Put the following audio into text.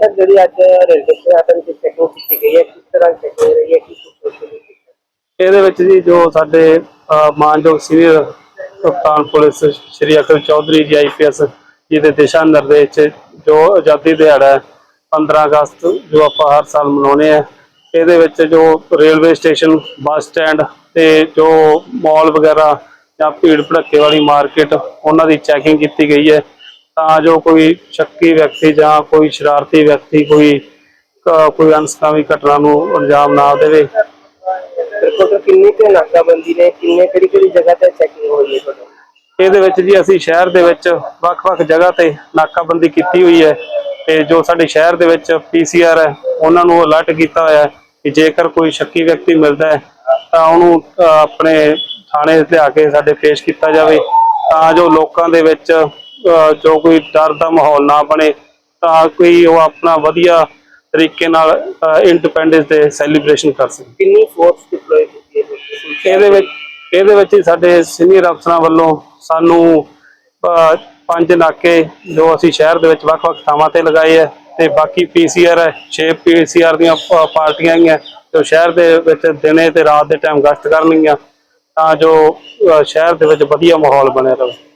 Sir, ਜਿਹੜੀ ਅੱਜ railway station ਤੇ ਚੈਕਿੰਗ ਕੀਤੀ ਗਈ ਹੈ, ਕਿਸ ਤਰ੍ਹਾਂ ਚੈਕਿੰਗ ਹੋ ਰਹੀ ਹੈ, ਕੀ ਕੁਝ ਇਹਦੇ ਵਿੱਚ ਜੀ ਜੋ ਸਾਡੇ ਮਾਨਯੋਗ ਸੀਨੀਅਰ ਕਪਤਾਨ ਪੁਲਿਸ ਸ਼੍ਰੀ ਅਕਲ ਚੌਧਰੀ ਜੀ ਆਈਪੀਐਸ ਜੀ ਦੇ ਦਿਸ਼ਾ ਨਿਰਦੇਸ਼ ਜੋ ਆਜ਼ਾਦੀ ਦਿਹਾੜਾ ਹੈ 15 ਅਗਸਤ ਜੋ ਆਪਾਂ ਹਰ ਸਾਲ ਮਨਾਉਂਦੇ ਆ ਇਹਦੇ ਵਿੱਚ ਜੋ ਰੇਲਵੇ ਸਟੇਸ਼ਨ, ਬੱਸ ਸਟੈਂਡ ਤੇ ਜੋ ਮਾਲ ਵਗੈਰਾ ਜਾਂ ਭੀੜ ਭੜੱਕੇ ਵਾਲੀ ਮਾਰਕੀਟ, ਉਹਨਾਂ ਦੀ ਚੈਕਿੰਗ ਕੀਤੀ ਗਈ ਹੈ। ਤਾਂ ਜੋ ਕੋਈ ਸ਼ੱਕੀ ਵਿਅਕਤੀ ਜਾਂ ਕੋਈ ਸ਼ਰਾਰਤੀ ਵਿਅਕਤੀ ਕੋਈ ਕੋਈ ਅਨਸਕਾਮੀ ਘਟਨਾ ਨੂੰ ਅੰਜਾਮ ਨਾ ਦੇਵੇ। ਟੋਟਲ ਕਿੰਨੇ ਕੁ ਨਾਕਾਬੰਦੀ ਨੇ ਕਿੰਨੇ ਕਿਹੜੀ ਕਿਹੜੀ ਜਗ੍ਹਾ ਤੇ ਚੈਕਿੰਗ ਹੋਈ ਹੈ ਤੁਹਾਡੀ? ਇਹਦੇ ਵਿੱਚ ਜੀ ਅਸੀਂ ਸ਼ਹਿਰ ਦੇ ਵਿੱਚ ਵੱਖ-ਵੱਖ ਜਗ੍ਹਾ ਤੇ ਨਾਕਾਬੰਦੀ ਕੀਤੀ ਹੋਈ ਹੈ ਤੇ ਜੋ ਸਾਡੇ ਸ਼ਹਿਰ ਦੇ ਵਿੱਚ ਪੀਸੀਆਰ ਹੈ ਉਹਨਾਂ ਨੂੰ ਅਲਰਟ ਕੀਤਾ ਹੋਇਆ ਹੈ ਕਿ ਜੇਕਰ ਕੋਈ ਸ਼ੱਕੀ ਵਿਅਕਤੀ ਮਿਲਦਾ ਹੈ ਤਾਂ ਉਹਨੂੰ ਆਪਣੇ ਥਾਣੇ ਲਿਆ ਕੇ ਸਾਡੇ ਪੇਸ਼ ਕੀਤਾ ਜਾਵੇ। ਤਾਂ ਜੋ ਲੋਕਾਂ ਦੇ ਵਿੱਚ ਜੋ ਕੋਈ ਡਰ ਦਾ ਮਾਹੌਲ ਨਾ ਬਣੇ ਤਾਂ ਕੋਈ ਉਹ ਆਪਣਾ ਵਧੀਆ ਤਰੀਕੇ ਨਾਲ ਇੰਡੀਪੈਂਡੈਂਸ ਡੇ ਸੈਲੀਬ੍ਰੇਸ਼ਨ ਕਰ ਸਕੇ ਕਿੰਨੀ ਫੋਰਸ ਡਿਪਲੋਏ ਕੀਤੀ ਹੈ ਤੁਸੀਂ? ਇਹਦੇ ਵਿੱਚ ਇਹਦੇ ਵਿੱਚ ਹੀ ਸਾਡੇ ਸੀਨੀਅਰ ਅਫਸਰਾਂ ਵੱਲੋਂ ਸਾਨੂੰ ਪੰਜ ਨਾਕੇ ਜੋ ਅਸੀਂ ਸ਼ਹਿਰ ਦੇ ਵਿੱਚ ਵੱਖ-ਵੱਖ ਥਾਵਾਂ ਤੇ ਲਗਾਏ ਹੈ ਤੇ ਬਾਕੀ ਪੀਸੀਆਰ ਹੈ 6 ਪੀਸੀਆਰ ਦੀਆਂ ਪਾਰਟੀਆਂ ਹੈਗੀਆਂ ਜੋ ਸ਼ਹਿਰ ਦੇ ਵਿੱਚ ਦਿਨੇ ਤੇ ਰਾਤ ਦੇ ਟਾਈਮ ਗਸ਼ਤ ਕਰਨਗੀਆਂ ਤਾਂ ਜੋ ਸ਼ਹਿਰ ਦੇ ਵਿੱਚ ਵਧੀਆ ਮਾਹੌਲ ਬਣਿਆ ਰਹੇ